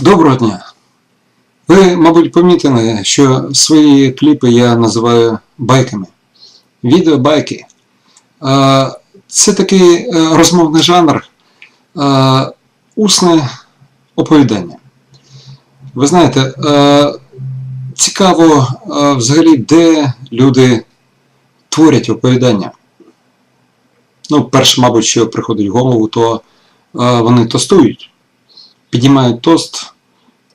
Доброго дня! Ви, мабуть, помітили, що свої кліпи я називаю байками. Відеобайки. Це такий е, розмовний жанр, е, усне оповідання. Ви знаєте, е, цікаво взагалі, де люди творять оповідання. Ну, перше, мабуть, що приходить в голову, то вони тостують піднімають тост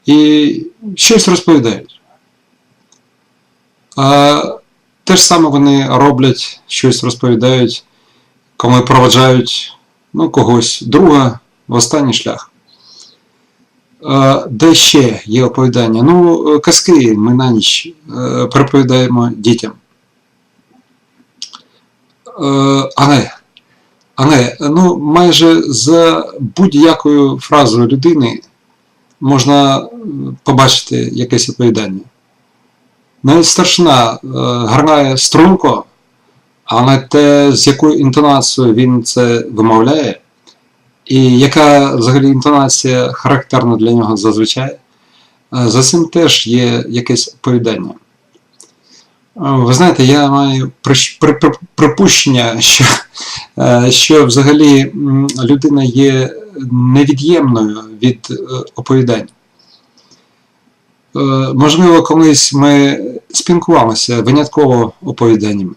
і щось розповідають. Те ж саме вони роблять, щось розповідають, коли проведжають ну, когось друга в останній шлях. Де ще є оповідання? Ну, казки ми на ніч е, переповідаємо дітям. Е, Але але ну, майже за будь-якою фразою людини можна е, побачити якесь оповідання. Навіть старшина е, грає струнко, але те, з якою інтонацією він це вимовляє, і яка взагалі інтонація характерна для нього зазвичай, е, за цим теж є якесь оповідання. Ви знаєте, я маю припущення, що, е, що взагалі людина є невід'ємною від е, оповідань. Е, Можливо, колись ми спілкувалися винятково оповіданнями.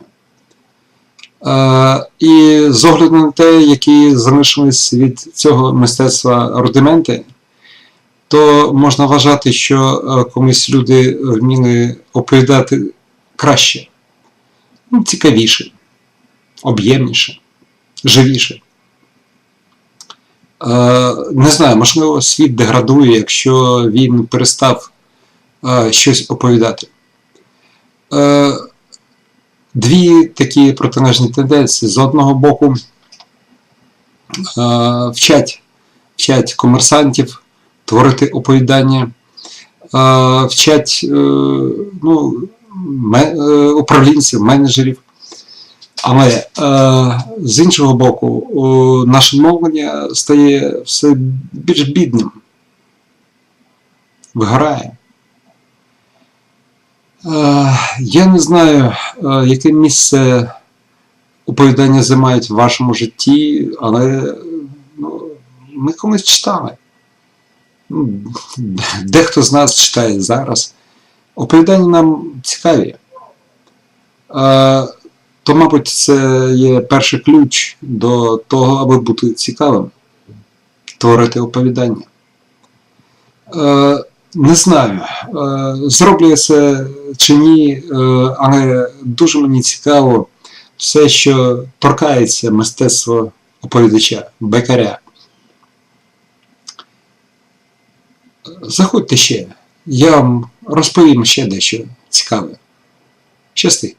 І з огляду на те, які залишились від цього мистецтва рудименти, то можна вважати, що колись люди вміли оповідати краще, ну, цікавіше, об'ємніше, живіше. Е, Не знаю, можливо, світ деградує, якщо він перестав е, щось оповідати. Е, Дві такі протилежні тенденції. З одного боку, вчать, вчать комерсантів творити оповідання, вчать ну, управлінців, менеджерів. Але е, з іншого боку, наше мовлення стає все більш бідним, вигорає. Е, я не знаю, е, яке місце оповідання займають в вашому житті, але ну, ми колись читали. Ну, Дехто з нас читає зараз. Оповідання нам цікаві. То, мабуть, це є перший ключ до того, аби бути цікавим, творити оповідання. Не знаю, зроблю я це чи ні, але дуже мені цікаво все, що торкається мистецтва оповідача, бекаря. Заходьте ще, я вам розповім ще дещо цікаве. Щасти.